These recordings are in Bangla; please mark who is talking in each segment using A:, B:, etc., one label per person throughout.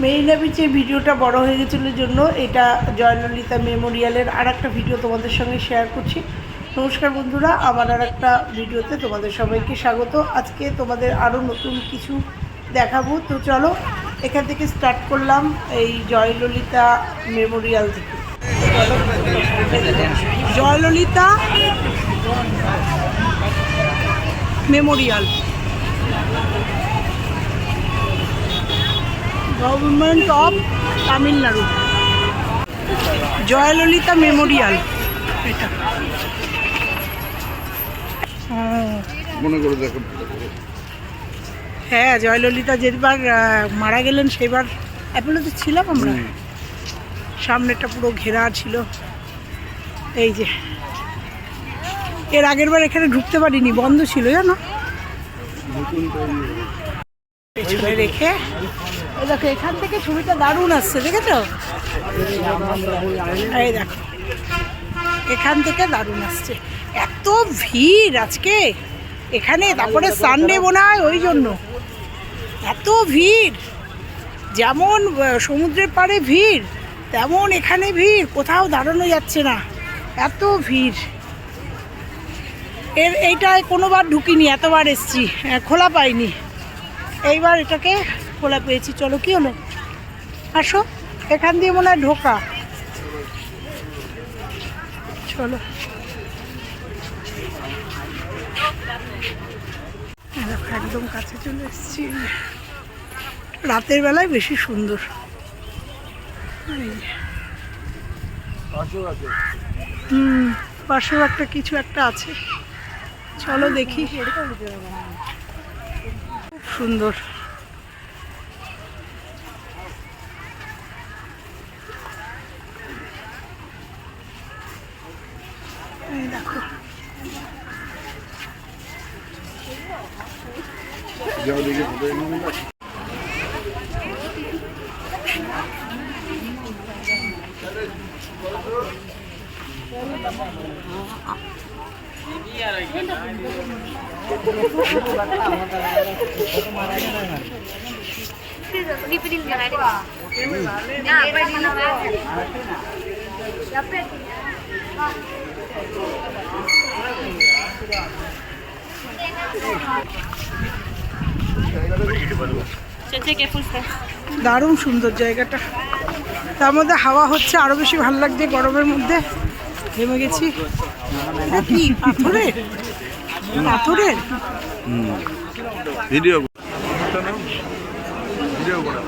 A: মেরিনা বিচের ভিডিওটা বড় হয়ে গেছিল জন্য, এটা জয়ললিতা মেমোরিয়ালের আর একটা ভিডিও তোমাদের সঙ্গে শেয়ার করছি। নমস্কার বন্ধুরা, আমার আর একটা ভিডিওতে তোমাদের সবাইকে স্বাগত। আজকে তোমাদের আরও নতুন কিছু দেখাবো। তো চলো, এখান থেকে স্টার্ট করলাম এই জয়ললিতা মেমোরিয়াল থেকে। Jayalalithaa memorial government of Tamil Nadu Jayalalithaa memorial এটা
B: মনে করে
A: হ্যাঁ জয়ললিতা যেবার মারা গেলেন সেবার অ্যাপেলোতে ছিলাম আমরা। সামনেটা পুরো ঘেরা ছিল। এই যে। এর আগের বার এখানে ঢুকতে পারিনি বন্ধ ছিল জানো? পেছনে রেখে এই দেখো, এখান থেকে ছবিটা দারুণ আসছে, দেখেছ? এই দেখো, এখান থেকে দারুণ আসছে। এত ভিড় আজকে। এখানে তারপরে সানডে হয় ওই জন্য। এত ভিড়। যেমন সমুদ্রের পাড়ে ভিড়, তেমন এখানে ভিড়। কোথাও দাঁড়ানো যাচ্ছে না। এত ভিড়। এর, এইটায় কোনোবার ঢুকিনি, এতবার এসছি। খোলা পাইনি। এইবার এটাকে খোলা পেয়েছি। চলো কি হলো? আসো, এখান দিয়ে মনে হয় ঢোকা। চলো। একদম কাছে চলে এসেছি। রাতের বেলায় বেশি সুন্দর। হুম, পাশেও একটা কিছু একটা আছে। চলো দেখি। সুন্দর এই দেখো
B: যাও দেখে
A: দারুণ সুন্দর জায়গাটা। তার মধ্যে হাওয়া হচ্ছে আরও বেশি ভালো লাগছে গরমের মধ্যে। ঘেমে গেছি। কি পাথরের? পাথরের?
B: ভিডিও ভিডিও করা।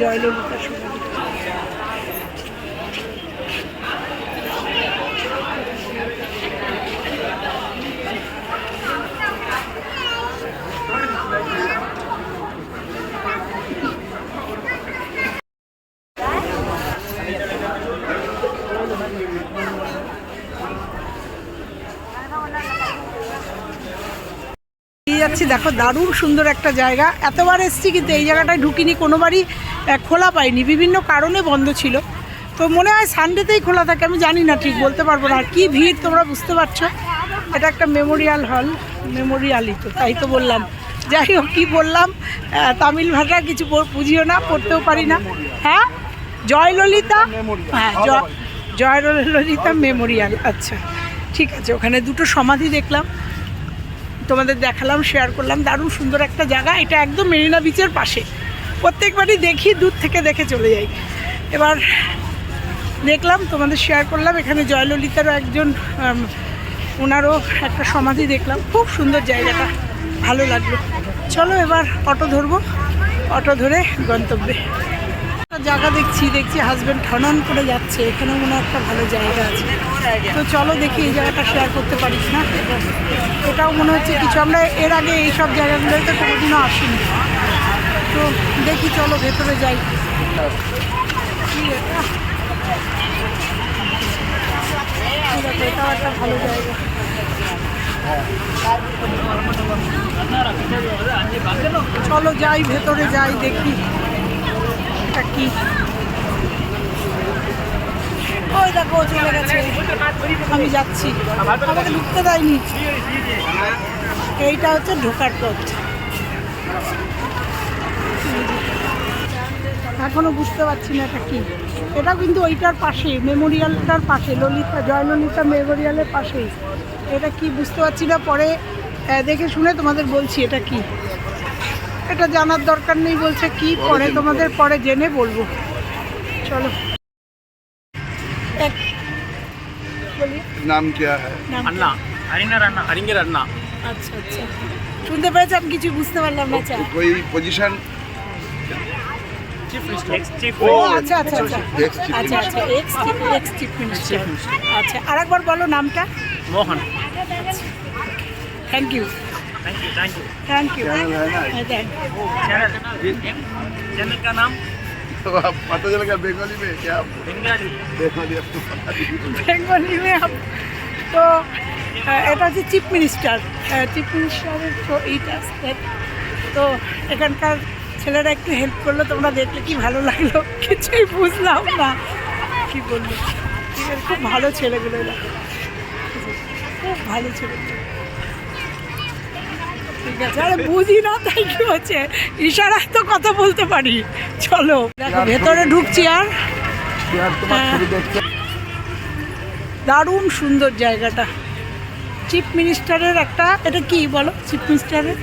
A: জয়ললিতা সমাধি দিয়ে যাচ্ছি দেখো দারুণ সুন্দর একটা জায়গা। এতবার এসছি কিন্তু এই জায়গাটায় ঢুকিনি, কোনোবারই খোলা পাইনি। বিভিন্ন কারণে বন্ধ ছিল। তো মনে হয় সানডেতেই খোলা থাকে, আমি জানি না ঠিক, বলতে পারব না। আর কী ভিড় তোমরা বুঝতে পারছ? এটা একটা মেমোরিয়াল হল মেমোরিয়ালই তো, তাই তো বললাম। যাই হোক, কী বললাম? তামিল ভাষা কিছু বুঝিও না, পড়তেও পারি না। হ্যাঁ? জয়ললিতা? হ্যাঁ জয়ললিতা মেমোরিয়াল আচ্ছা। ঠিক আছে, ওখানে দুটো সমাধি দেখলাম। তোমাদের দেখালাম শেয়ার করলাম। দারুণ সুন্দর একটা জায়গা। এটা একদম মেরিনা বিচের পাশে। প্রত্যেকবারই দেখি, দূর থেকে দেখে চলে যাই। এবার দেখলাম, তোমাদের শেয়ার করলাম। এখানে জয়ললিতারও একজন ওনারও একটা সমাধি দেখলাম। খুব সুন্দর জায়গাটা। ভালো লাগল। চলো এবার অটো ধরবো। অটো ধরে গন্তব্যে। জায়গা দেখছি দেখছি হাজব্যান্ড ঠনন করে যাচ্ছে। এখানে মনে একটা ভালো জায়গা আছে। তো চলো দেখি এই জায়গাটা শেয়ার করতে পারিস না? এটাও মনে হচ্ছে কিছু। আমরা এর আগে এই সব জায়গাগুলোতে কোনোদিনও আসিনি। তো দেখি চলো ভেতরে যাই। এটা? এটাও একটা ভালো জায়গা। চলো যাই, ভেতরে যাই, দেখি। কি ওই দেখো চলে গেছে। আমি যাচ্ছি। আমাকে ঢুকতে দেয়নি। এইটা হচ্ছে ঢোকার পথ। এখনও বুঝতে পারছি না এটা কি। এটা কিন্তু ওইটার পাশে, মেমোরিয়ালটার পাশে, ললিতা, জয়ললিতা মেমোরিয়ালের পাশেই এটা কি বুঝতে পারছি না, পরে দেখে শুনে তোমাদের বলছি এটা কি। এটা জানার দরকার নেই বলছে কি পরে
B: জেনে
A: তোমাদের পরে জেনে বলবো চলো এক- বলি
B: नाम क्या है
A: নাম কি?
C: अन्ना हरिंगर अन्ना हरिंगर अन्ना
A: আচ্ছা আচ্ছা শুনতে পেয়েছি আমি কিছু বুঝতে পারলাম না চা
B: कोई पोजीशन
C: चीफ एक्स चीफ
A: ও আচ্ছা আচ্ছা আচ্ছা
B: Ex chief
A: আচ্ছা আচ্ছা ex chief ex chief minister আচ্ছা আরেকবার বলো নামটা
C: Mohan
A: thank you
C: thank you thank you
A: thank you
B: channel है ना
C: चैनल चैनल का नाम
B: तो आप पता चलेगा बंगाली में क्या आप
C: बंगाली
B: बंगाली आपको पता नहीं
A: বেঙ্গলি মে আপ তো আহ, এটা হচ্ছে চিফ মিনিস্টার চিফ মিনিস্টারের এইটা তো এখানকার ছেলেরা একটু হেল্প করলো তোমরা দেখলে কি ভালো লাগলো কিছুই বুঝলাম না কি বলবো ঠিক আছে, খুব ভালো ছেলেগুলো এরা খুব ভালো ছেলে ঠিক আছে আরে বুঝি না তাই কি হচ্ছে ইশারায় তো কথা বলতে পারি। চলো দেখো ভেতরে ঢুকছি আর।
B: হ্যাঁ।
A: দারুণ সুন্দর জায়গাটা। চিফ মিনিস্টারের একটা এটা কি বলো? চিফ মিনিস্টারের?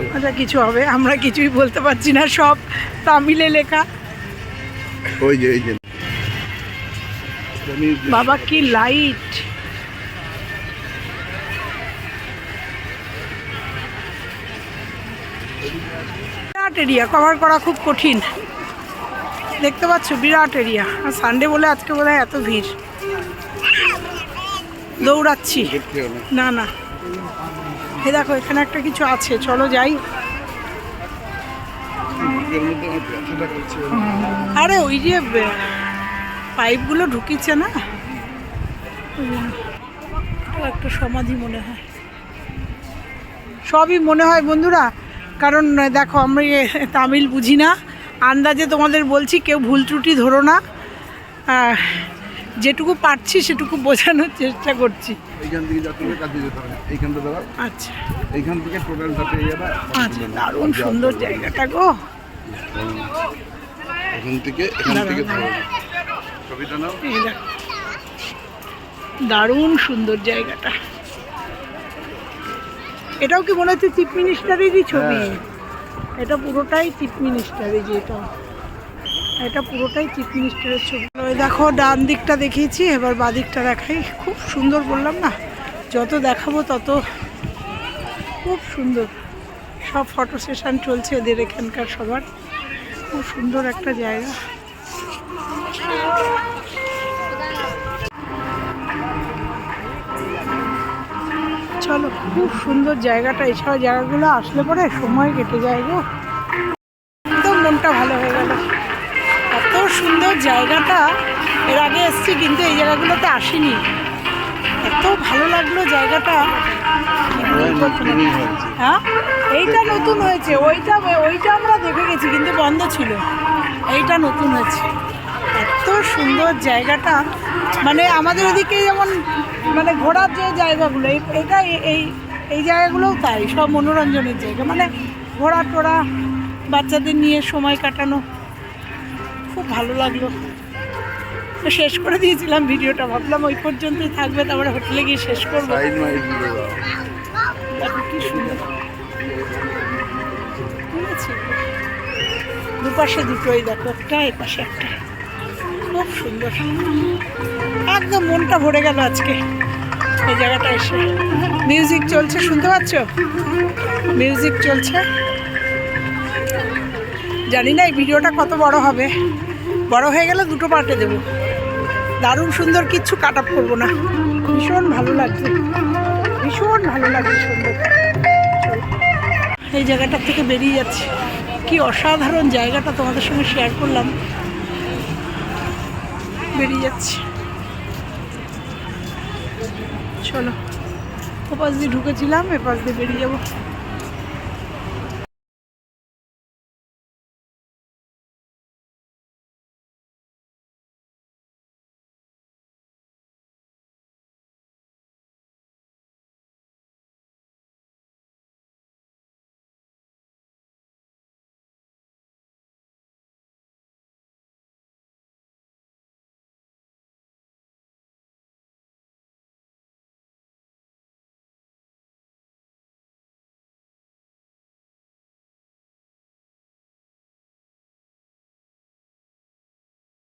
B: ওটা
A: আচ্ছা, কিছু হবে। আমরা কিছুই বলতে পারছি না সব তামিলে লেখা।
B: ওই যে
A: বাবা কি লাইট বিরাট এরিয়া কভার করা খুব কঠিন। দেখতে পাচ্ছ, বিরাট এরিয়া আর সানডে বলে আজকে বোধ এত ভিড়। দৌড়াচ্ছি। না না। এ দেখো, এখানে একটা কিছু আছে। চলো যাই। আরে, ওই যে পাইপগুলো ঢুকিচ্ছে না? একটা সমাধি মনে হয়। সবই মনে হয়, বন্ধুরা। কারণ দেখো আমি তামিল বুঝি না। আন্দাজে তোমাদের বলছি কেউ ভুল ত্রুটি ধরো না। যেটুকু পারছি সেটুকু বোঝানোর চেষ্টা করছি।
B: এইখান থেকে যাতে হবে যেতে হবে। এইখানটা দাঁড়াও।
A: আচ্ছা।
B: এইখান থেকে টোটালটা পেয়ে যাবে।
A: আচ্ছা দারুণ সুন্দর জায়গাটা গো।
B: এখান থেকে এখান থেকে ছবিটা নাও।
A: দারুণ সুন্দর জায়গাটা। এটাও কি মনে হচ্ছে চিফ মিনিস্টারেরই ছবি?
B: হ্যাঁ।
A: এটা পুরোটাই চিফ মিনিস্টারের যেটা। এটা পুরোটাই চিফ মিনিস্টারের ছবি। দেখো ডান দিকটা দেখিয়েছি এবার বাঁ দিকটা দেখাই। খুব সুন্দর বললাম না যত দেখাবো তত খুব সুন্দর। সব ফটো সেশন চলছে এদের এখানকার সবার। খুব সুন্দর একটা জায়গা। চলো, খুব সুন্দর জায়গাটা। এসব জায়গাগুলো আসলে পরে সময় কেটে যায় গো। একদম মনটা ভালো হয়ে গেল। এত সুন্দর জায়গাটা। এর আগে এসছি, কিন্তু এই জায়গাগুলোতে আসিনি। এত ভালো লাগল জায়গাটা। হ্যাঁ? এইটা নতুন হয়েছে। ওইটা ওইটা আমরা দেখে গেছি, কিন্তু বন্ধ ছিল। এইটা নতুন হয়েছে। এত সুন্দর জায়গাটা। মানে আমাদের ওদিকে যেমন মানে ঘোরার যে জায়গাগুলো এই- এটা এই এই জায়গাগুলোও তাই সব মনোরঞ্জনের জায়গা। মানে ঘোরা টোরা বাচ্চাদের নিয়ে সময় কাটানো খুব ভালো লাগল। তো শেষ করে দিয়েছিলাম ভিডিওটা ভাবলাম ওই পর্যন্তই থাকবে তারপরে হোটেলে গিয়ে শেষ করব। কি সুন্দর। দুপাশে দুটোই দেখো একটা এপাশে একটা। খুব সুন্দর। একদম মনটা ভরে গেল আজকে। এই জায়গাটা এসে। মিউজিক চলছে, শুনতে পাচ্ছ? মিউজিক চলছে। জানি না এই ভিডিওটা কত বড় হবে। বড় হয়ে গেলে দুটো পার্টে দেবো। দারুণ সুন্দর কিচ্ছু কাট আপ করব না। ভীষণ ভালো লাগছে। ভীষণ ভালো লাগছে সুন্দর। এই জায়গাটার থেকে বেরিয়ে যাচ্ছে। কি অসাধারণ জায়গাটা তোমাদের সঙ্গে শেয়ার করলাম। বেরিয়ে যাচ্ছি। চলো ওপাশ দিয়ে ঢুকেছিলাম এপাশ দিয়ে বেরিয়ে যাব।